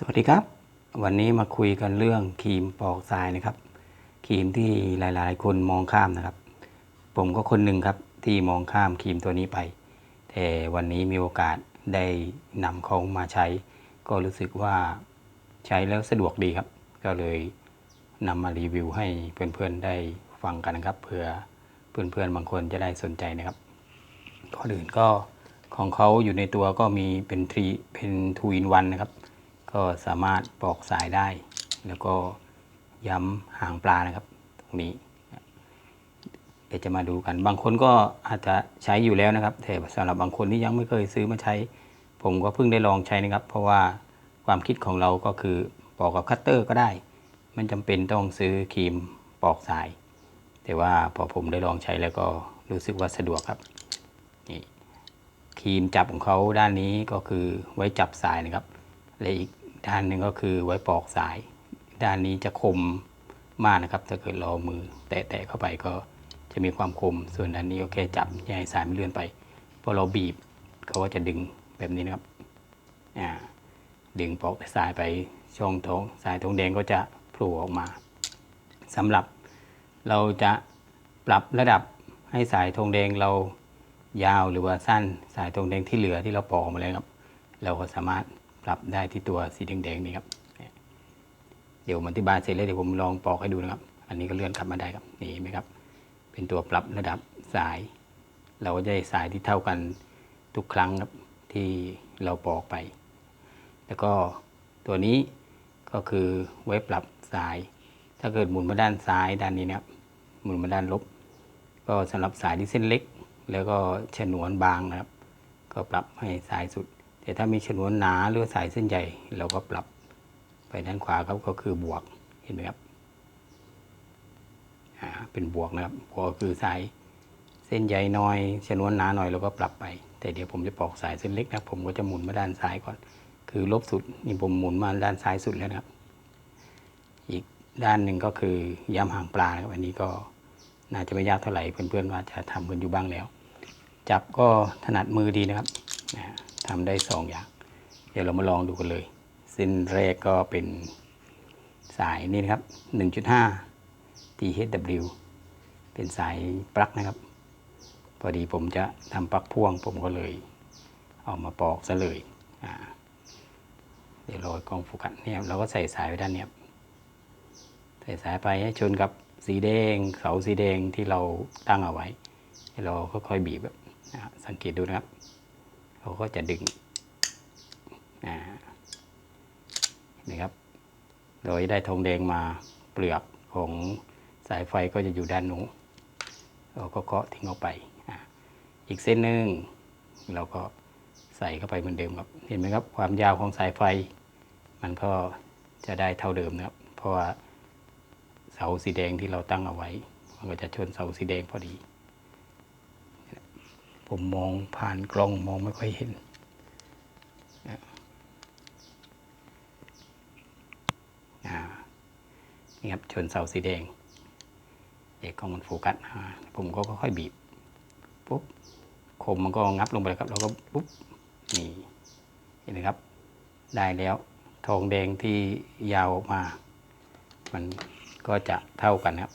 สวัสดีครับ วันนี้มาคุยกันเรื่องครีมปอกทรายนะครับครีมที่หลายๆ คนมองข้ามนะครับ ผมก็คนหนึ่งครับที่มองข้ามครีมตัวนี้ไป แต่วันนี้มีโอกาสได้นำเขามาใช้ ก็รู้สึกว่าใช้แล้วสะดวกดีครับ ก็เลยนำมารีวิวให้เพื่อนๆได้ฟังกันนะครับเผื่อเพื่อนๆบางคนจะได้สนใจนะครับก่อนอื่นก็ของเขาอยู่ในตัวก็มีเป็นทรีเป็นทูอินวันนะครับ ก็สามารถปอกสายได้ แล้วก็ย้ำหางปลานะครับ ตรงนี้ เดี๋ยวจะมาดูกัน บางคนก็อาจจะใช้อยู่แล้วนะครับ แต่สำหรับบางคนที่ยังไม่เคยซื้อมาใช้ ผมก็เพิ่งได้ลองใช้นะครับ เพราะว่าความคิดของเราก็คือปอกกับคัตเตอร์ก็ได้ มันจำเป็นต้องซื้อครีมปอกสาย แต่ว่าพอผมได้ลองใช้แล้วก็รู้สึกว่าสะดวกครับนี่ครีมจับของเขาด้านนี้ก็คือไว้จับสายนะครับและอีก ด้านหนึ่งก็คือไว้ปอกสาย ด้านนี้จะคมมากนะครับ ถ้าเกิดเราเอมือ แตะๆเข้าไปก็จะมีความคม ส่วนด้านนี้ก็แค่จับย่าให้สายมันเลื่อนไปพอเราบีบเขาก็จะดึงแบบนี้นะครับอ่าดึงปอกสายไปช่องท้องสายทองแดงก็จะโผล่ออกมาสำหรับเราจะปรับระดับให้สายทองแดงเรายาวหรือว่าสั้นสายทองแดงที่เหลือที่เราปอกอกมาแล้วครับ เราก็สามารถ รับได้ที่ตัวสีแดงๆนี่ครับ เดี๋ยวผมอธิบายเสร็จแล้วเดี๋ยวผมลองปอกให้ดูนะครับ อันนี้ก็เลื่อนกลับมาได้ครับนี่ไหมครับ เป็นตัวปรับระดับสาย เราก็จะได้สายที่เท่ากันทุกครั้งครับที่เราปอกไป แล้วก็ตัวนี้ก็คือไว้ปรับสาย ถ้าเกิดหมุนมาด้านซ้ายด้านนี้นะครับ หมุนมาด้านลบ ก็สำหรับสายที่เส้นเล็ก แล้วก็ฉนวนบางนะครับ ก็ปรับให้สายสุด แต่ถ้ามีฉนวนหนาหรือสายเส้นใหญ่เราก็ปรับไปด้านขวาครับก็คือบวกเห็นไหมครับเป็นบวกนะครับบวกคือสายเส้นใหญ่น้อยฉนวนหนาหน่อยเราก็ปรับไป แต่เดี๋ยวผมจะปอกสายเส้นเล็กนะผมก็จะหมุนมาด้านซ้ายก่อน คือลบสุดนี่ผมหมุนมาด้านซ้ายสุดแล้วนะครับ อีกด้านหนึ่งก็คือย้ำหางปลาครับอันนี้ก็น่าจะไม่ยากเท่าไหร่เพื่อนๆว่าจะทำกันอยู่บ้างแล้ว จับก็ถนัดมือดีนะครับนะ ทำได้สองอย่าง เดี๋ยวเรามาลองดูกันเลย เส้นแรกก็เป็นสายนี่นะครับ 1.5 THW เป็นสายปลั๊กนะครับ พอดีผมจะทำปลั๊กพ่วงผมก็เลย เอามาปอกซะเลยอ่าเดี๋ยวรยกล้องโฟกัสเนี่ยเราก็ใส่สายไว้ด้านเนี้ยใส่สายไปให้ชนกับสีแดงเสาสีแดงที่เราตั้งเอาไว้เราค่อยๆบีบแบบสังเกตดูนะครับ เขาก็จะดึงนไหมครับ โดยได้ทองแดงมาเปลือกของสายไฟก็จะอยู่ด้านนู้นเราก็เคาะทิ้งออกไปออีกเส้นหนึ่งเราก็ใส่เข้าไปเหมือนเดิมครับเห็นไหมครับความยาวของสายไฟ มันก็จะได้เท่าเดิมนะครับ เพราะว่าเสาสีแดงที่เราตั้งเอาไว้ มันก็จะชนเสาสีแดงพอดี ผมมองผ่านกล้องมองไม่ค่อยเห็น นี่ครับชนเสาสีแดงเอกกล้องมันโฟกัสผมก็ค่อยบีบ ปุ๊บคมมันก็งับลงไปเลยครับแล้วก็ปุ๊บนี่เห็นไหมครับ ได้แล้วทองแดงที่ยาวออกมา มันก็จะเท่ากันครับ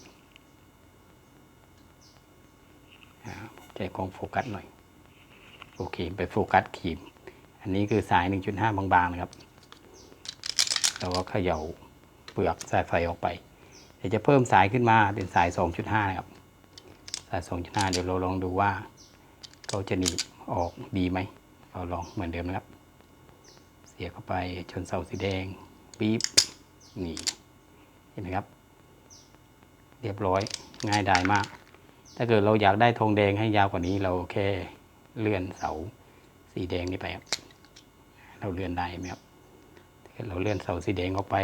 อ่าผม ใจกลองโฟกัสหน่อย โอเค ไปโฟกัสครีมอันนี้คือสาย 1.5 บางๆนะครับ เราก็เขย่าเปลือกสายไฟออกไป เดี๋ยวจะเพิ่มสายขึ้นมาเป็นสาย 2.5 นะครับ สาย 2.5 เดี๋ยวเราลองดูว่าเขาจะหนีบออกดีไหม เราลองเหมือนเดิมนะครับ เสียเข้าไปชนเสาสีแดงปี๊บนี่เห็นไหมครับ เรียบร้อยง่ายดายมาก ถ้าเกิดเราอยากได้ธงแดงให้ยาวกว่านี้ เราแค่เลื่อนเสาสีแดงนี่ไปครับเราเลื่อนได้ไหมครับถ้าเกิดเราเลื่อนเสาสีแดงออกไป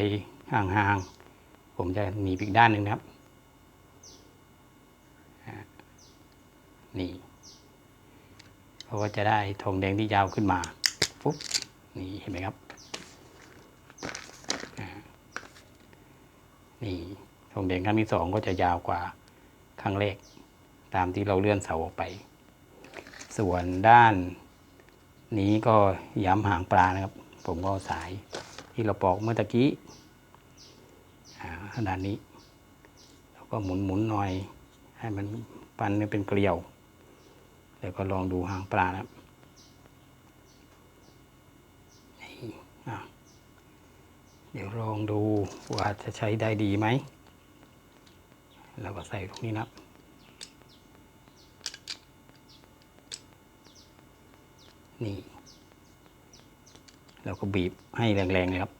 ห่างๆผมจะหนีอีกด้านหนึ่งนะครับนี่เราก็จะได้ธงแดงที่ยาวขึ้นมาปุ๊บนี่เห็นไหมครับนี่ธงแดงครั้งที่สองก็จะยาวกว่าครั้งแรก ตามที่เราเลื่อนเสาออกไป ส่วนด้านนี้ก็ย้ำหางปลานะครับ ผมก็สายที่เราปอกเมื่อตะกี้อ่าด้านนี้แล้วก็หมุนหมุนๆหน่อย ให้มันปันเป็นเกลียว แล้วก็ลองดูหางปลานะครับเดี๋ยวลองดูว่าจะใช้ได้ดีไหมแล้วก็ใส่ตรงนี้นะครับ นี่แล้วก็บีบให้แรงๆเลยครับ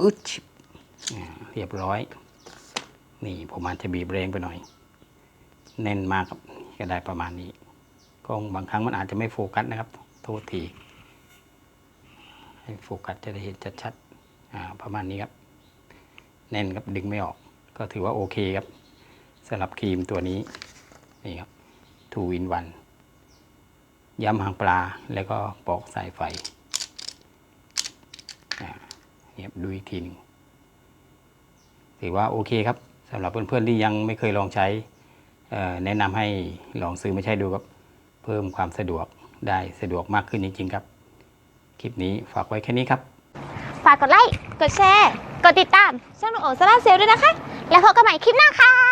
อึดชิบอ่าเรียบร้อย นี่ผมอาจจะบีบแรงไปหน่อย แน่นมากครับก็ได้ประมาณนี้กล้องบางครั้งมันอาจจะไม่โฟกัสนะครับ โทษที ให้โฟกัสจะได้เห็นชัดๆอ่าประมาณนี้ครับ แน่นครับดึงไม่ออก ก็ถือว่าโอเคครับสำหรับครีมตัวนี้ นี่ครับ two in one ย้ำหางปลาแล้วก็ปอกสายไฟเนี่ยดูอีกทีหนึงถือว่าโอเคครับสำหรับเพื่อนๆที่ยังไม่เคยลองใช้แนะนำให้ลองซื้อมาใช้ดูครับเพิ่มความสะดวกได้สะดวกมากขึ้นจริงๆครับ คลิปนี้ฝากไว้แค่นี้ครับ ฝากกดไลค์ กดแชร์ กดติดตามช่องหนูโอซาร่าเซลด้วยนะคะ แล้วพบกันใหม่คลิปหน้าค่ะ